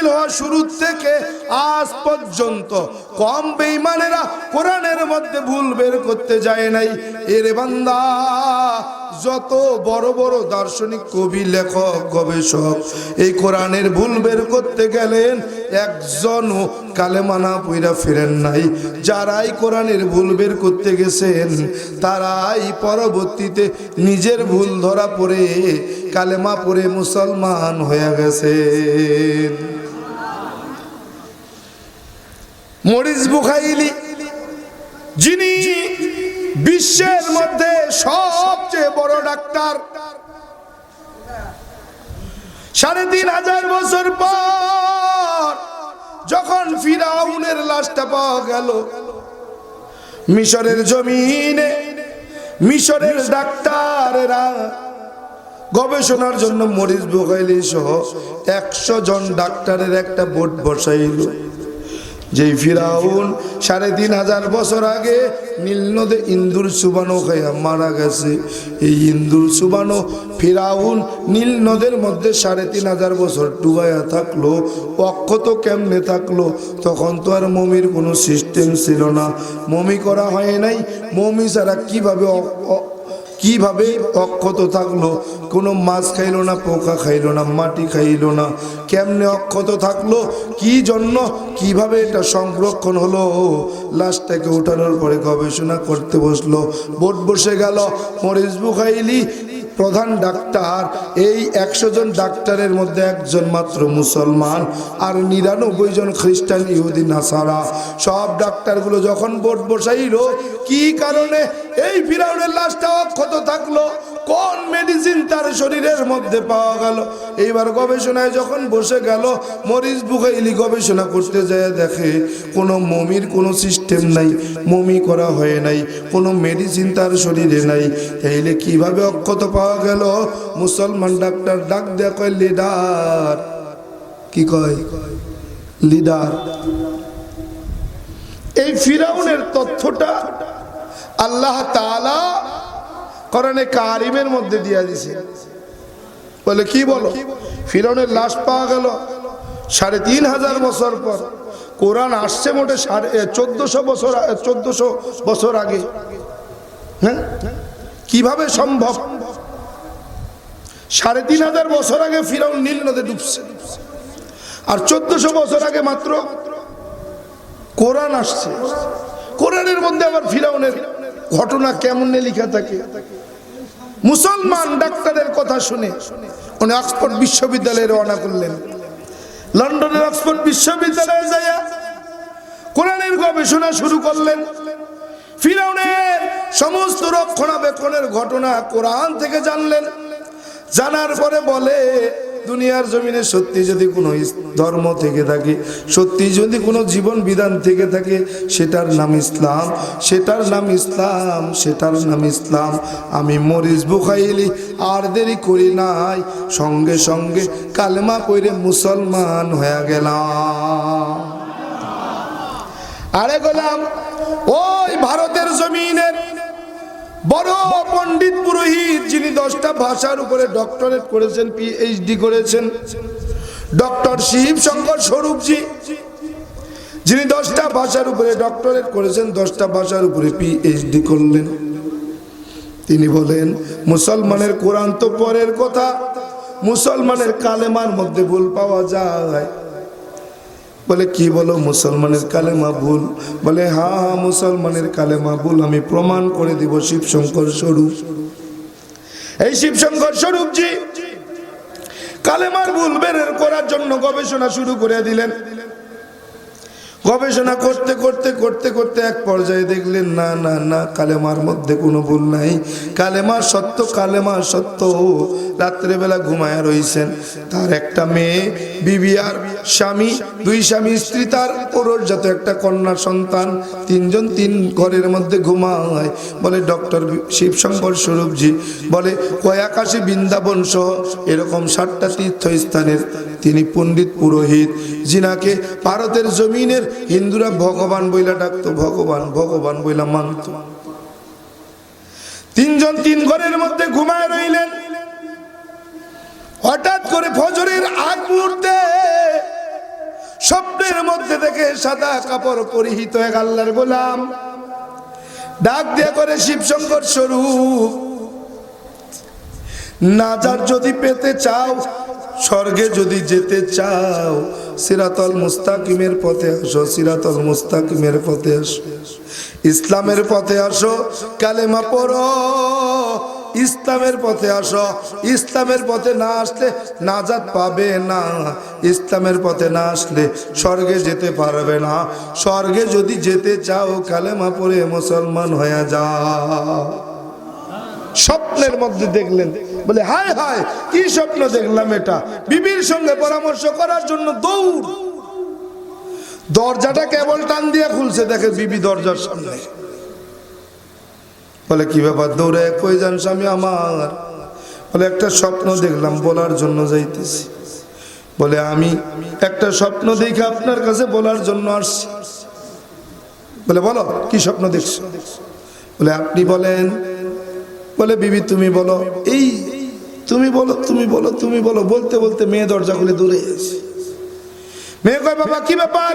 নাজিল হওয়া শুরু থেকে আজ পর্যন্ত। কম বেঈমানেরা কোরআনের মধ্যে ভুল বের করতে যায় নাই। এর বান্দা, যত বড় বড় দার্শনিক, কবি, লেখক, গবেষক, এই কোরআনের ভুল বের করতে গেলেন, একজনও কালেমানা পইরা ফিরেন নাই। যারাই কোরআনের ভুল বের করতে গেছেন, তারাই পরবর্তীতে নিজের ভুল ধরা পড়ে, কালেমা পড়ে মুসলমান হয়ে গেছেন। Maurice Bucaille. যিনি বিশ্বের মধ্যে সবচেয়ে বড় ডাক্তার। সাড়ে তিন হাজার বছর পর যখন ফিরাউনের লাশটা পাওয়া গেল, মিশরের জমিনে মিশরের ডাক্তারেরা গবেষণার জন্য মরিস বুখাইলি সহ একশো জন ডাক্তারের একটা বোর্ড বসাইল। যেই ফিরাউন সাড়ে তিন হাজার বছর আগে নীল নদে ইন্দুর সুবানো খাইয়া মারা গেছে। এই ইন্দুর সুবানো ফিরাউন নীল নদের মধ্যে সাড়ে তিন হাজার বছর ডুবাইয়া থাকল, অক্ষত কেমনে থাকল, তখন তো আর মমির কোনো সিস্টেম ছিল না। মমি করা হয় নাই, মমি ছাড়া কীভাবে কীভাবে অক্ষত থাকল? কোনো মাছ খাইলো না, পোকা খাইলো না, মাটি খাইলো না। কেমনে অক্ষত থাকল? কি জন্য? কীভাবে এটা সংরক্ষণ হলো? লাশটাকে উঠানোর পরে গবেষণা করতে বসল। বোট বসে গেল। মরিচ বুখাইলি প্রধান ডাক্তার, এই একশো জন ডাক্তারের মধ্যে একজন মাত্র মুসলমান আর নিরানব্বই জন খ্রিস্টান, ইহুদি, নাসারা। সব ডাক্তারগুলো যখন বোট বসাইল, কি কারণে? এই ফিরাউনের লাশটা অক্ষত থাকল। কোন মেডিসিন তার শরীরের মধ্যে পাওয়া গেল? এইবার গবেষণায় যখন বসে গেল মরিস বুখাইলি গবেষণা করতে যায় দেখে, কোনো মমির কোনো সিস্টেম নাই, মমি করা হয় নাই, কোনো মেডিসিন তার শরীরে নাই। তাইলে কীভাবে অক্ষত পাওয়া গেল? মুসলমান ডাক্তার ডাক দেয়া কয়, লিডার। কি কয়? লিডার। এই ফিরাউনের তথ্যটা আল্লাহ তাআলা কোরআনে কারিমের মধ্যে দিয়া দিছে। বলে, কি বলো? ফিরাউনের লাশ পাওয়া গেল সাড়ে তিন হাজার বছর পর। কোরআন আসছে মোটে সাড়ে চোদ্দশো বছর চোদ্দশো বছর আগে। হ্যাঁ? কীভাবে সম্ভব? সাড়ে তিন হাজার বছর আগে ফিরাউন নীল নদে ডুবছে। আর চোদ্দশো বছর আগে মাত্র কোরআন আসছে। কোরআনের মধ্যে আবার ফিরাউনের ঘটনা কেমন লেখা থাকে? মুসলমান ডাক্তারের কথা শুনে উনি অক্সফোর্ড বিশ্ববিদ্যালয়ে রওনা করলেন। লন্ডনের অক্সফোর্ড বিশ্ববিদ্যালয়ে যাইয়া কোরআনের গবেষণা শুরু করলেন। ফিরাউনের সমস্ত রক্ষণাবেক্ষণের ঘটনা কোরআন থেকে জানলেন। জানার পরে বলে দুনিয়ার জমিনে সত্যি যদি কোনো ধর্ম থেকে থাকে, সত্যি যদি কোনো জীবন বিধান থেকে থাকে, সেটার নাম ইসলাম। সেটার নাম ইসলাম, সেটার নাম ইসলাম। আমি মরিস বুখাইলি, আর দেরি করি নাই। সঙ্গে সঙ্গে কালেমা কইরে মুসলমান হয়ে গেলাম। আরে গোলাম, ওই ভারতের জমিনের বড় পণ্ডিত পুরোহিত যিনি দশটা ভাষার উপরে ডক্টরেট করেছেন পিএইচডি করেছেন ডক্টর শিব শঙ্কর স্বরূপজি, যিনি দশটা ভাষার উপরে ডক্টরেট করেছেন, দশটা ভাষার উপরে পিএইচডি করলেন। তিনি বলেন, মুসলমানের কোরআন তো পরের কথা, মুসলমানের কালেমার মধ্যে ভুল পাওয়া যায়। বলে, কি বলো, মুসলমানের কালেমা ভুল? বলে হা হা মুসলমানের কালেমা ভুল। আমি প্রমাণ করে দিব শিবশঙ্কর স্বরূপ। এই শিবশঙ্কর স্বরূপ জি কালেমার ভুল বের করার জন্য গবেষণা শুরু করে দিলেন। গবেষণা করতে করতে করতে করতে এক পর্যায়ে দেখলেন, না না না, কালেমার মধ্যে কোনো ভুল নাই। কালেমা সত্য কালেমা সত্য। রাত্রেবেলা ঘুমায় রয়েছেন তার একটা মেয়ে, বিবি আর স্বামী, দুই স্বামী স্ত্রী, তার ওরজাত একটা কন্যা সন্তান, তিনজন তিন ঘরের মধ্যে ঘুমায়। বলে, ডক্টর শিবশঙ্কর স্বরূপজি বলে, কয়াকাশী বৃন্দাবন সহ এরকম সাতটা তীর্থস্থানের তিনি পণ্ডিত পুরোহিত। যিনাকে ভারতের জমিনের হিন্দুরা ভগবান বইলা ডাকতো, ভগবান ভগবান বইলা মানত। তিনজন তিন ঘরের মধ্যে ঘুমায় রইলেন। হঠাৎ করে ফজরের আগ মুহূর্তে স্বপ্নের মধ্যে দেখে সাদা কাপড় পরিহিত এক আল্লাহর গোলাম। ডাক দিয়ে করে শিবশঙ্কর স্বরূপ নাজার যদি পেতে চাও, স্বর্গে যদি যেতে চাও সিরাতল মুস্তাকিমের পথে আসো, সিরাতল মুস্তাকিমের পথে আসো। ইসলামের পথে আসো, কালেমা পড়ো। ইসলামের পথে আসো, ইসলামের পথে না আসলে নাজাত পাবে না। ইসলামের পথে না আসলে স্বর্গে যেতে পারবে না। স্বর্গে যদি যেতে চাও, কালেমা পড়ে মুসলমান হয়ে যাও। স্বপ্নের মধ্যে দেখলেন বলে, হায় হায়, কি স্বপ্ন দেখলাম এটা। বিবির সঙ্গে পরামর্শ করার জন্য দৌড়। দরজাটা কেবল টান দিয়ে খুলছে, দেখে বিবি দরজার সামনে। বলে, কি ব্যাপার দৌড়ে? কই যান স্বামী আমার? বলে, একটা স্বপ্ন দেখলাম, বলার জন্য যাইতেছি। বলে, আমি একটা স্বপ্ন দেখে আপনার কাছে বলার জন্য আসছি। বলে, বলো, কি স্বপ্ন দেখছ? বলে, আপনি বলেন। বলে, বিবি, তুমি বলো, এই তুমি বলো তুমি বলো তুমি বলো। বলতে বলতে মেয়ে দরজা খুলে দূরে এসে মেয়ে কয়, বাবা, কি ব্যাপার?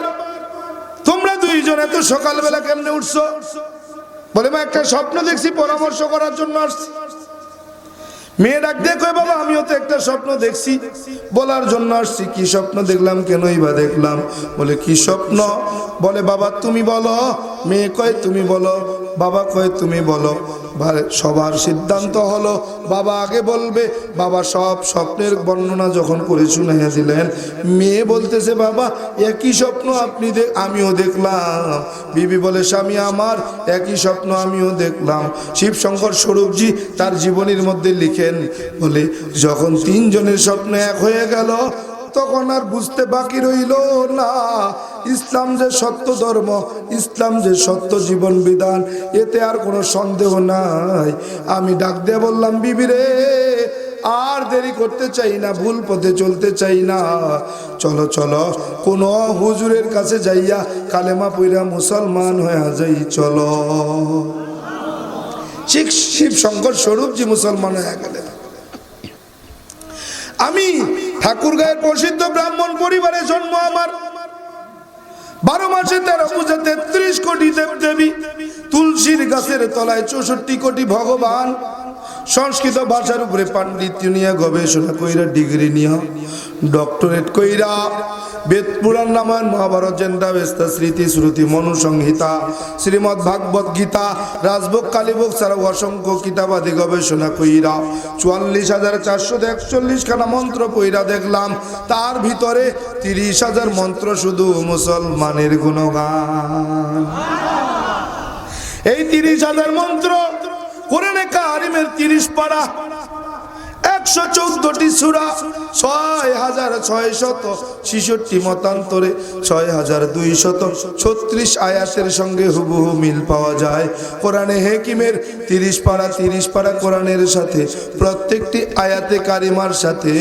তোমরা দুইজন এত সকালবেলা কেমনে উঠছো? বলে, মা, একটা স্বপ্ন দেখছি, পরামর্শ করার জন্য আসছি। মেয়ে ডাক কয়, বাবা, আমিও তো একটা স্বপ্ন দেখছি, বলার জন্য আসছি। কি স্বপ্ন দেখলাম, কেনই বা দেখলাম? বলে, কি স্বপ্ন? বলে, বাবা, তুমি বলো। মেয়ে কয়, তুমি বলো। বাবা কয়, তুমি বলো। সবার সিদ্ধান্ত হলো, বাবা আগে বলবে। বাবা সব স্বপ্নের বর্ণনা যখন করে শুনাইয়া দিলেন, মেয়ে বলতেছে, বাবা, একই স্বপ্ন আপনি আমিও দেখলাম। বিবি বলে, স্বামী আমার, একই স্বপ্ন আমিও দেখলাম। শিবশঙ্কর স্বরূপজি তার জীবনীর মধ্যে লিখেন, বলে, যখন তিনজনের স্বপ্ন এক হয়ে গেল তখন আর বুঝতে বাকি রইল না। ইসলাম যে সত্য ধর্ম, ইসলাম যে সত্য জীবন বিধান, এতে আর কোনো সন্দেহ নাই। আমি ডাক দিয়ে বললাম বিবিরে আর দেরি করতে চাই না, ভুল পথে চলতে চাই না। চলো চলো, কোন হুজুরের কাছে যাইয়া কালেমা পইরা মুসলমান হয়ে যাই, চলো। শিব শঙ্কর স্বরূপজি মুসলমান হয়ে গেলেন। আমি ঠাকুরগাঁয়ের প্রসিদ্ধ ব্রাহ্মণ পরিবারে জন্ম আমার। বারো মাসে তেরো পূজা তেত্রিশ কোটি দেব দেবী তুলসীর গাছের তলায় চৌষট্টি কোটি ভগবান। সংস্কৃত ভাষার উপরে পাণ্ডিত্য নিয়ে গবেষণা কইরা ডিগ্রি নিয়ে ডক্টরেট কইরা বেদ পুরাণ রামায়ণ মহাভারত জেন্ডা বেস্তা স্মৃতি, শ্রুতি, মনুসংহিতা শ্রীমৎ ভাগবত গীতা, রাজভোগ, কালীভোগ ছাড়াও অসংখ্য কিতাবাদি গবেষণা কইরা চুয়াল্লিশ হাজার চারশো একচল্লিশ খানা মন্ত্র কইরা দেখলাম। তার ভিতরে তিরিশ হাজার মন্ত্র শুধু মুসলমানের গুণগান। এই তিরিশ হাজার মন্ত্র কোরআনে কারিমের তিরিশ পাড়া। একশো চৌদ্দটি সুরা, ছয় হাজার মতান্তরে, ছয় হাজার দুই শত ছত্রিশ আয়াতের সঙ্গে হুবহু মিল পাওয়া যায়। কোরআনে হেকিমের তিরিশ পাড়া তিরিশ পাড়া কোরআনের সাথে, প্রত্যেকটি আয়াতে কারিমার সাথে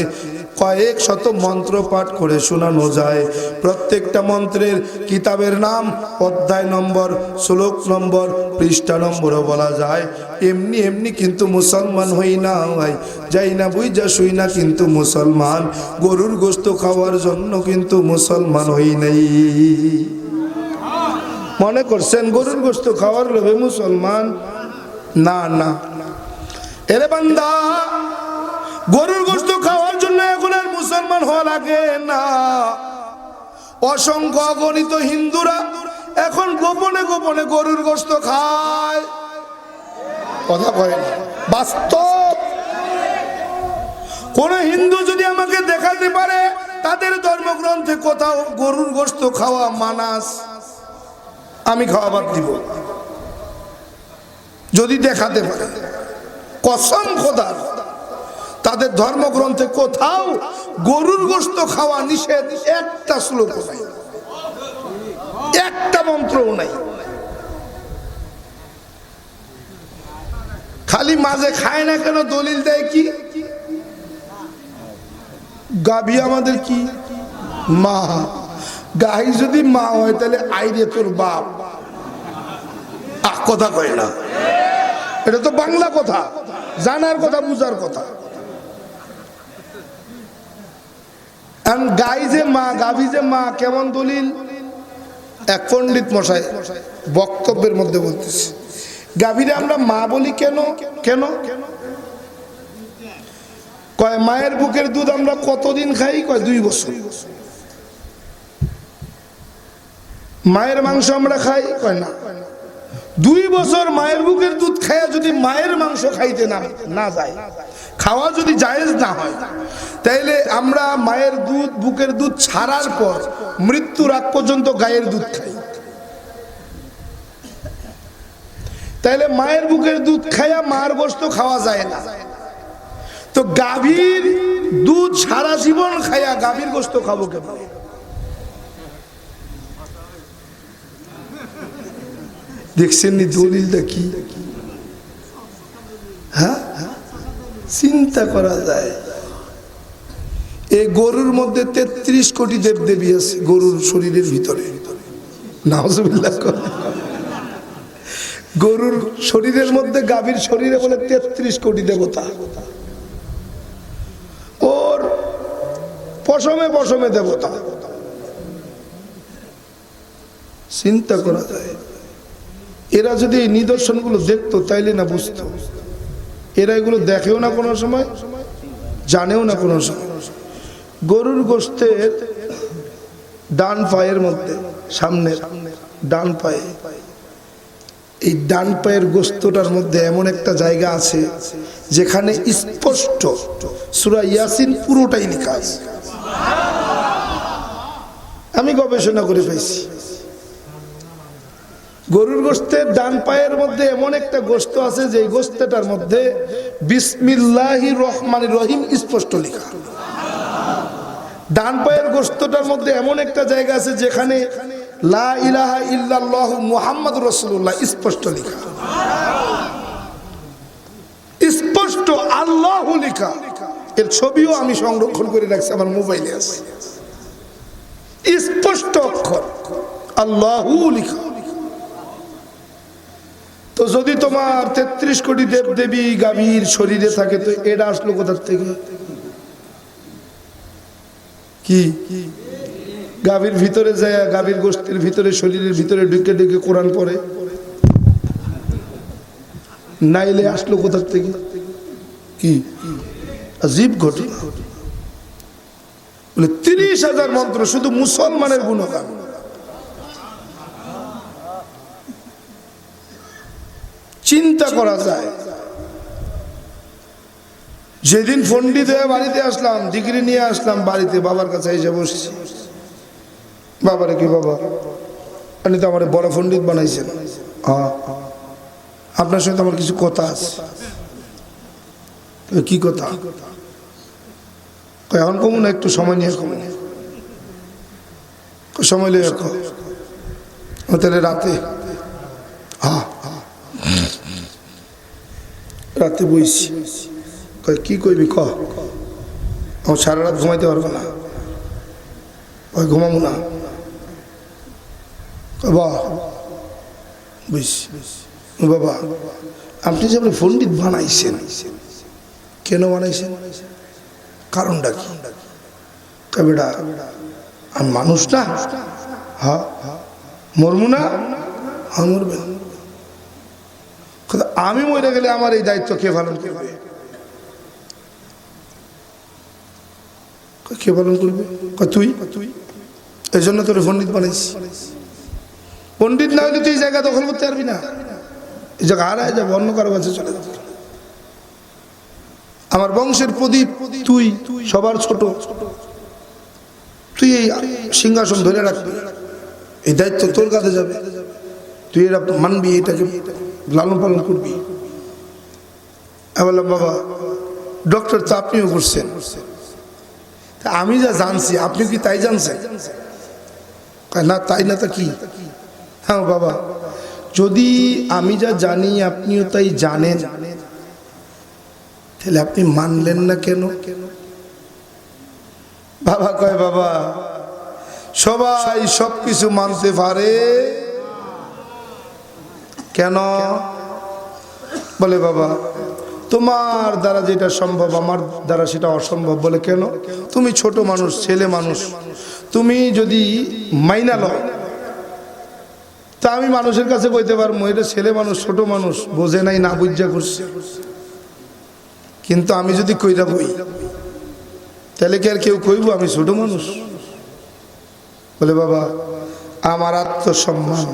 কয়েক শত মন্ত্র পাঠ করে শোনানো যায়। প্রত্যেকটা মন্ত্রের কিতাবের নাম, অধ্যায় নম্বর, শ্লোক নম্বর, পৃষ্ঠা নম্বরও বলা যায়। এমনি এমনি কিন্তু মুসলমান হই না হয় যাই না বুঝ শুই না কিন্তু মুসলমান। গরুর গোস্ত খাওয়ার জন্য কিন্তু মুসলমান হই নাই। মনে করছেন গরুর গোস্ত খাওয়ার লোভে মুসলমান? না না। এরে বান্দা, গরুর গোস্ত হওয়া লাগে না। অসংখ্য অগণিত হিন্দুরা এখন গোপনে গোপনে গরুর গোস্ত খায়। কথা কয় বাস্তব। কোন হিন্দু যদি আমাকে দেখাতে পারে, তাদের ধর্মগ্রন্থে কোথাও গরুর গোস্ত খাওয়া মানাস। আমি খাওয়াবার দিব। যদি দেখাতে পারে। কসম খোদার। তাদের ধর্মগ্রন্থে কোথাও গরুর গোস্ত খাওয়া নিষেধ, একটা শ্লোক নাই। একটা মন্ত্রও নাই। খালি মাঝে খায় না কেন, দলিল দেয় কি? গাভী আমাদের কি? মা। গাই যদি মা হয়, তাহলে আইরে তোর বাপ। কথা কয় না। এটা তো বাংলা কথা। জানার কথা, বুঝার কথা এখন গাই যে মা, গাভী যে মা, কেমন দলিল? এক পণ্ডিত মশাই বক্তব্যের মধ্যে বলতেছে, গাভীরে আমরা মা বলি কেন? কেন? কয়, মায়ের বুকের দুধ আমরা কতদিন খাই? কয়, দুই বছর। মায়ের মাংস আমরা খাই? কয়, না। দুই বছর মায়ের বুকের দুধ খাইয়া যদি মায়ের মাংস খাইতে না না যায়, খাওয়া যদি জায়েজ না হয়, তাইলে আমরা মায়ের দুধ, বুকের দুধ ছাড়ার পর মৃত্যুর আগ পর্যন্ত গায়ের দুধ খাই। তাইলে মায়ের বুকের দুধ খাইয়া মার গোস্ত খাওয়া যায় না। তো গাভীর দুধ সারা জীবন খাইয়া গাভীর গোস্ত খাব কেন দেখছেন নি দলিলটা কি হ্যাঁ? চিন্তা করা যায়। এই গরুর মধ্যে তেত্রিশ কোটি দেব দেবী আছে গরুর শরীরের ভিতরে। নাহজবিল্লাহ করে। গরুর শরীরের মধ্যে গাভীর শরীরে বলে তেত্রিশ কোটি দেবতা। ওর পশমে পশমে দেবতা। চিন্তা করা যায়। এরা যদি এই নিদর্শনগুলো দেখতো, তাইলে না বুঝতো। এরা এগুলো দেখেও না কোনো সময়, জানেও না কোনো সময়। গরুর গোস্তের ডান পায়ের মধ্যে সামনে ডান পায়ে, এই ডান পায়ের গোস্তটার মধ্যে এমন একটা জায়গা আছে, যেখানে স্পষ্ট সুরা ইয়াসিন পুরোটাই লেখা আছে। আমি গবেষণা করে পাইছি। গরুর গোস্তের ডান পায়ের মধ্যে এমন একটা গোস্ত আছে যে গোস্তটার মধ্যে বিসমিল্লাহি রহমান রহিম স্পষ্ট লেখা। ডান পায়ের গোস্তটার মধ্যে এমন একটা জায়গা আছে যেখানে লা ইলাহা ইল্লাল্লাহ মুহাম্মদ রসুল্লাহ স্পষ্ট লেখা। স্পষ্ট আল্লাহ লেখা। এর ছবিও আমি সংরক্ষণ করে রাখছি, আমার মোবাইলে আছে। স্পষ্ট অক্ষর, আল্লাহ লেখা। তো যদি তোমার তেত্রিশ কোটি দেব দেবী গাভীর শরীরে থাকে, তো এটা আসলো কোথার থেকে? কি? গাভীর ভিতরে যায়, গাভীর গোষ্ঠীর ভিতরে, শরীরের ভিতরে ঢুকে ঢুকে কোরআন পড়ে। নাইলে আসলো কোথার থেকে? কি? জীব ঘটনা। বলে, তিরিশ হাজার মন্ত্র শুধু মুসলমানের গুণগান। চিন্তা করা যায়। যেদিন পন্ডিত হয়ে বাড়িতে আসলাম, ডিগ্রি নিয়ে আসলাম বাড়িতে, বাবার কাছে এসে বসছি। বাবারে কি বাবা? আপনি তো আমার বড় পণ্ডিত বানাইছেন। হ্যাঁ। আপনার তো আমার কিছু কথা আছে। কি কথা? এখন কমু না, একটু সময় নিয়ে কমু। সময় নিয়ে তাহলে রাতে। হ্যাঁ। রাতে বইছি। কয়, কি কইবি ক? আমার সারা রাত ঘুমাইতে পারব না। কয় ঘুমাবো না। বাহ। বুঝছি বাবা, আপনি যে আপনি পণ্ডিত বানাইছেন, কেন বানাইছেন? কারণটা কি? বেটা আমি মানুষ না? হ্যাঁ। মরমু না? হ্যাঁ আমি মরে গেলে আমার এই দায়িত্ব কে পালন করবে? কে পালন করবে? তুই? এই জন্য তোর পণ্ডিত বানাইছি। পণ্ডিত না হলে তুই জায়গা দখল করতে পারবি না। এই জায়গা হারায় যাবে, অন্য কারও কাছে চলে যাবে। আমার বংশের প্রদীপ, তুই, সবার ছোট। তুই এই সিংহাসন ধরে রাখবি। এই দায়িত্ব তোর কাছে যাবে। তুই এটা মানবি, এটাকে লালন পালন করবি। বললাম বাবা ডক্টর তো আপনিও করছেন আমি যা জানছি আপনি কি তাই জানছেন? না, তাই না তা কি? হ্যাঁ বাবা, যদি আমি যা জানি, আপনিও তাই জানেন, তাহলে আপনি মানলেন না কেন? বাবা কয়, বাবা, সবাই সব কিছু মানতে পারে। কেন? বলে, বাবা, তোমার দ্বারা যেটা সম্ভব, আমার দ্বারা সেটা অসম্ভব। বলে, কেন? তুমি ছোট মানুষ, ছেলে মানুষ। তুমি যদি মাইনা লও, তা আমি মানুষের কাছে কইতে পারব। এটা ছেলে মানুষ, ছোট মানুষ, বোঝে নাই, না বুঝা করছে কিন্তু আমি যদি কইরা বই, তাহলে কি আর কেউ কইব আমি ছোট মানুষ? বলে, বাবা, আমার আত্মসম্মান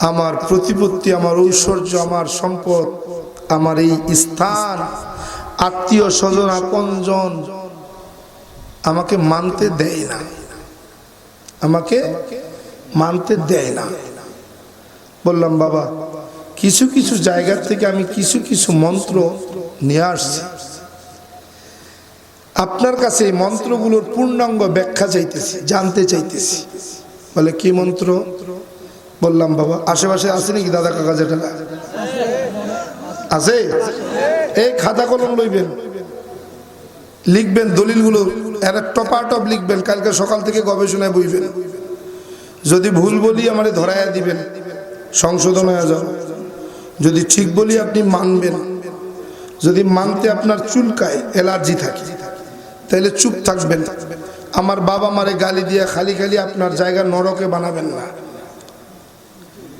আমার প্রতিপত্তি, আমার ঐশ্বর্য, আমার সম্পদ, আমার এই স্থান। আত্মীয় স্বজন, আপনজন আমাকে মানতে দেয় না। আমাকে মানতে দেয় না। বললাম, বাবা, কিছু কিছু জায়গা থেকে আমি কিছু কিছু মন্ত্র নিয়ে আসছি। আপনার কাছে এই মন্ত্রগুলোর পূর্ণাঙ্গ ব্যাখ্যা চাইতেছি, জানতে চাইতেছি। বলে, কি মন্ত্র? বললাম, বাবা, আশেপাশে আছে নাকি দাদা কাকা যেটা আছে। এই খাতা কলম লইবেন। লিখবেন দলিলগুলো একটা টপা টপ লিখবেন, কালকে সকাল থেকে গবেষণায় বইবেন। যদি ভুল বলি আমারে ধরাইয়া দিবেন, সংশোধন হয়ে যাও। যদি ঠিক বলি আপনি মানবেন। যদি মানতে আপনার চুলকায় অ্যালার্জি থাকে তাহলে চুপ থাকবেন। আমার বাবা মারে গালি দিয়ে খালি খালি আপনার জায়গা নরকে বানাবেন না।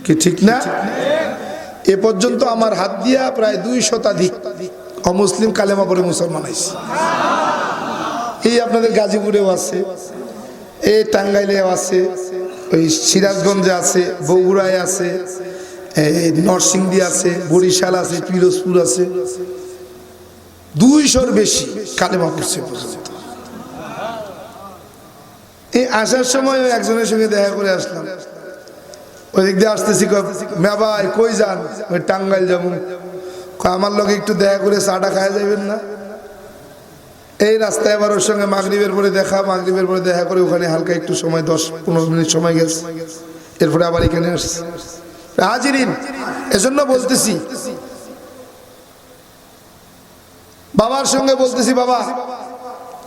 কি ঠিক না। এ পর্যন্ত আমার হাত দিয়া প্রায় দুই শতাধিক অমুসলিম কালেমা পরে মুসলমান আইসি এই আপনাদের গাজীপুরেও আছে এই টাঙ্গাইলেও আছে ওই সিরাজগঞ্জে আছে বগুড়ায় আছে এই নরসিংদী আছে বরিশাল আছে পিরোজপুর আছে। দুইশোর বেশি কালেমা পড়ছে পর্যন্ত। এই আসার সময় একজনের সঙ্গে দেখা করে আসলাম। ওই দিক দিয়ে আসতেছি মে ভাই, কই যান? ওই টাঙ্গাইল যাব। আমার লোক একটু দেখা করে চাটা খাওয়া যাবেন না? এই রাস্তায় আবার ওর সঙ্গে মাগরীবের পরে দেখা, মাগরীবের পরে দেখা করে ওখানে হালকা একটু সময়, দশ পনেরো মিনিট সময় গেছে। এরপরে আবার এখানে আসছে। হাজিরিন, এজন্য বলতেছি, বাবার সঙ্গে বলতেছি, বাবা,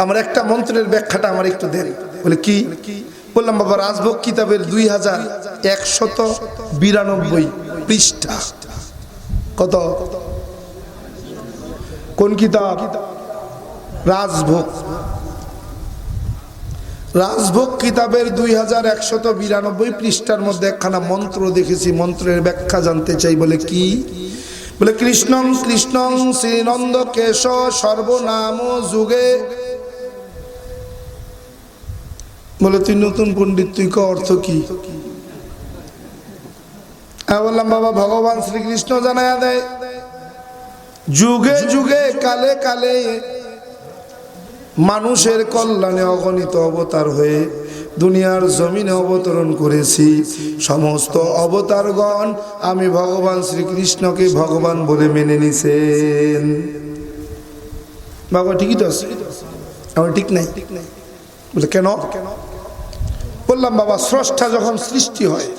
আমার একটা মন্ত্রের ব্যাখ্যাটা আমার একটু দেন। বলে, কি? বললাম, বাবা, রাজভোগ কিতাবের দুই হাজার একশত বিরানব্বই পৃষ্ঠা। কত? কোন কিতাব? রাজভোগ। রাজভোগ কিতাবের দুই হাজার একশত বিরানব্বই পৃষ্ঠার মধ্যে একখানা মন্ত্র দেখেছি, মন্ত্রের ব্যাখ্যা জানতে চাই বলে কি? বলে, কৃষ্ণং কৃষ্ণং শ্রীনন্দ কেশ সর্বনাম যুগে বলে, তুই নতুন পণ্ডিত, তুই ক অর্থ কি? বললাম, বাবা, ভগবান শ্রীকৃষ্ণ জানায়া দেয়, যুগে যুগে, কালে কালে মানুষের কল্যাণে অগণিত অবতার হয়ে দুনিয়ার জমিনে অবতরণ করেছি। সমস্ত অবতারগণ আমি ভগবান শ্রীকৃষ্ণকে ভগবান বলে মেনে নিছেন। বাবা, ঠিকই তো আছে। আমার ঠিক নাই ঠিক নাই। বলে, কেন? বললাম, বাবা, স্রষ্টা যখন সৃষ্টি হয়,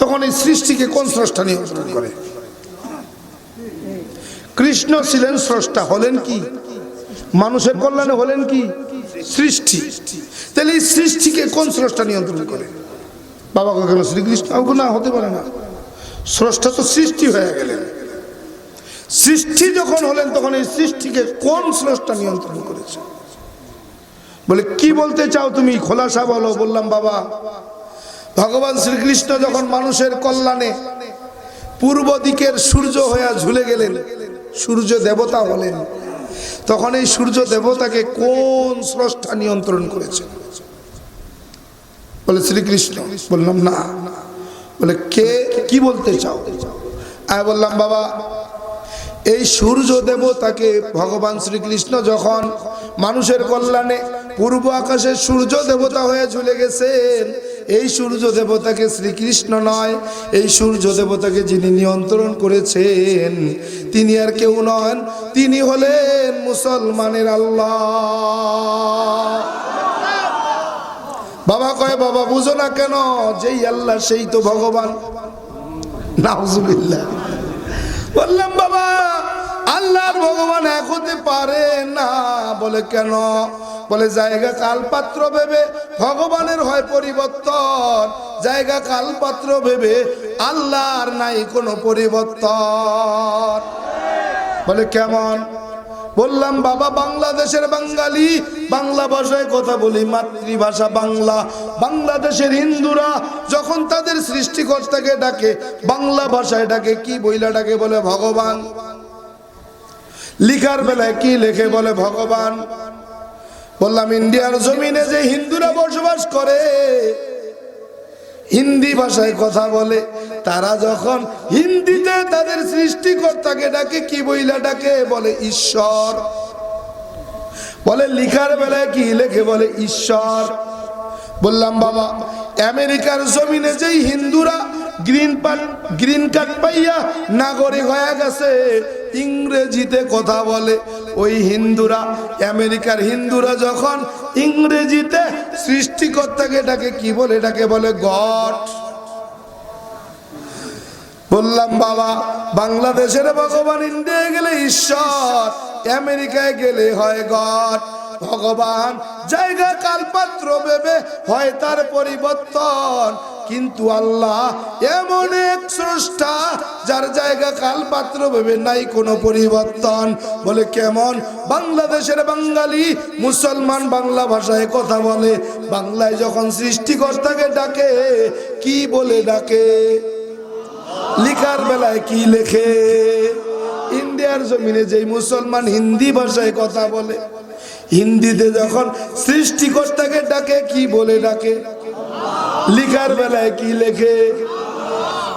তখন এই সৃষ্টিকে কোন স্রষ্টা নিয়ন্ত্রণ করে? কৃষ্ণ ছিলেন স্রষ্টা, হলেন কি? মানুষের কল্যাণে হলেন কি? সৃষ্টি। তাহলে এই সৃষ্টিকে কোন স্রষ্টা নিয়ন্ত্রণ করে? বাবা কেন শ্রীকৃষ্ণ না, হতে পারে না। স্রষ্টা তো সৃষ্টি হয়ে গেলেন। সৃষ্টি যখন হলেন, তখন এই সৃষ্টিকে কোন স্রষ্টা নিয়ন্ত্রণ করেছে? বলে, কি বলতে চাও তুমি? খোলাসা বলো। বললাম, বাবা, ভগবান শ্রীকৃষ্ণ যখন মানুষের কল্যাণে পূর্ব দিকের সূর্য হয়ে ঝুলে গেলেন, সূর্য দেবতা হলেন, তখন এই সূর্য দেবতাকে কোন স্রষ্টা নিয়ন্ত্রণ করেছে? বলে, শ্রীকৃষ্ণ। বললাম, না। বলে, কে? কি বলতে চাও? আমি বললাম, বাবা, এই সূর্য দেবতাকে ভগবান শ্রীকৃষ্ণ যখন মানুষের কল্যাণে পূর্ব আকাশে সূর্য দেবতা হয়ে ঝুলে গেছেন। এই সূর্য দেবতাকে শ্রীকৃষ্ণ নয়, এই সূর্য দেবতাকে যিনি নিয়ন্ত্রণ করেছেন, তিনি আর কেউ নন, তিনি হলেন মুসলমানের আল্লাহ। বাবা কয়, বাবা, বুঝো না কেন, যেই আল্লাহ সেই তো ভগবান। নাউজুবিল্লাহ। বললাম, বাবা, আল্লাহর ভগবান এক হতে পারে না। বলে, কেন? বলে, জায়গা কালপাত্র ভেবে ভগবানের হয় পরিবর্তন। জায়গা কালপাত্র ভেবে আল্লাহর নাই কোনো পরিবর্তন। বলে, কেমন? বললাম, বাবা, বাংলাদেশের বাঙালি। বাংলা ভাষায় কথা বলি, মাতৃভাষা বাংলা। বাংলাদেশের হিন্দুরা যখন তাদের সৃষ্টিকর্তাকে ডাকে, বাংলা ভাষায় ডাকে, কি বইলা ডাকে বলে, ভগবান। লিখার বেলায় কি লেখে বলে, ভগবান। বললাম, ইন্ডিয়ার জমিনে যে হিন্দুরা বসবাস করে, হিন্দি ভাষায় কথা বলে, তারা যখন হিন্দিতে তাদের সৃষ্টিকর্তাকে ডাকে, কি বইলা ডাকে? বলে, ঈশ্বর। বলে, লিখার বেলায় কি লেখে? বলে, ঈশ্বর। বললাম, বাবা, আমেরিকার জমিনে যেই হিন্দুরা গ্রিন পার্ট গ্রিন কার্ড পাইয়া নাগরিক হয়ে গেছে। ইংরেজিতে কথা বলে, ওই হিন্দুরা, আমেরিকার হিন্দুরা যখন ইংরেজিতে সৃষ্টিকর্তাকে ডাকে, কি বলে ডাকে বলে গড। বললাম, বাবা, বাংলাদেশের ভগবান ইন্ডিয়ায় গেলে ঈশ্বর, আমেরিকায় গেলে হয় গড। ভগবান, জায়গা কালপাত্র ভেবে হয় তার পরিবর্তন। কিন্তু আল্লাহ এমন এক স্রষ্টা, যার জায়গা কালপাত্র ভেবে নাই কোনো পরিবর্তন। বলে কেমন? বাংলাদেশের বাঙালি, মুসলমান বাংলা ভাষায় কথা বলে। বাংলায় যখন সৃষ্টিকর্তাকে ডাকে, কি বলে ডাকে? লিখার বেলায় কি লেখে? ইন্ডিয়ার জমিনে যেই মুসলমান হিন্দি ভাষায় কথা বলে হিন্দিতে যখন সৃষ্টিকর্তাকে ডাকে, কি বলে ডাকে? লিখার বেলায় কি লেখে?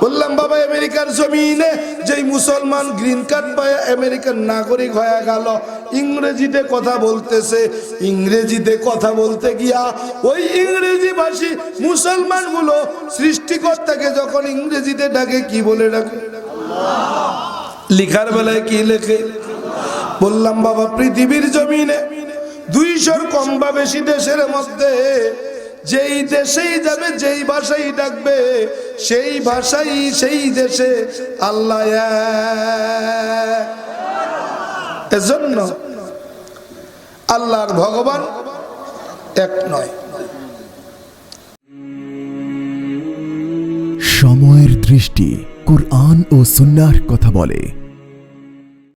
বললাম, বাবা, আমেরিকার জমিনে যেই মুসলমান গ্রিন কার্ড পায় আমেরিকান নাগরিক হয়ে গেল। ইংরেজিতে কথা বলতেছে, ইংরেজিতে কথা বলতে গিয়া ওই ইংরেজি ভাষী মুসলমানগুলো সৃষ্টিকর্তাকে যখন ইংরেজিতে ডাকে, কি বলে ডাকে? লিখার বেলায় কি লেখে? বললাম, বাবা, পৃথিবীর জমিনে দুইশোর কম বা বেশি দেশের মধ্যে। যেই দেশেই যাবে, যেই ভাষাই ডাকবে, সেই ভাষাই সেই দেশে আল্লাহ এজন্য আল্লাহর ভগবান এক নয়। সময়ের দৃষ্টি কুরআন ও সুন্নাহর কথা বলে।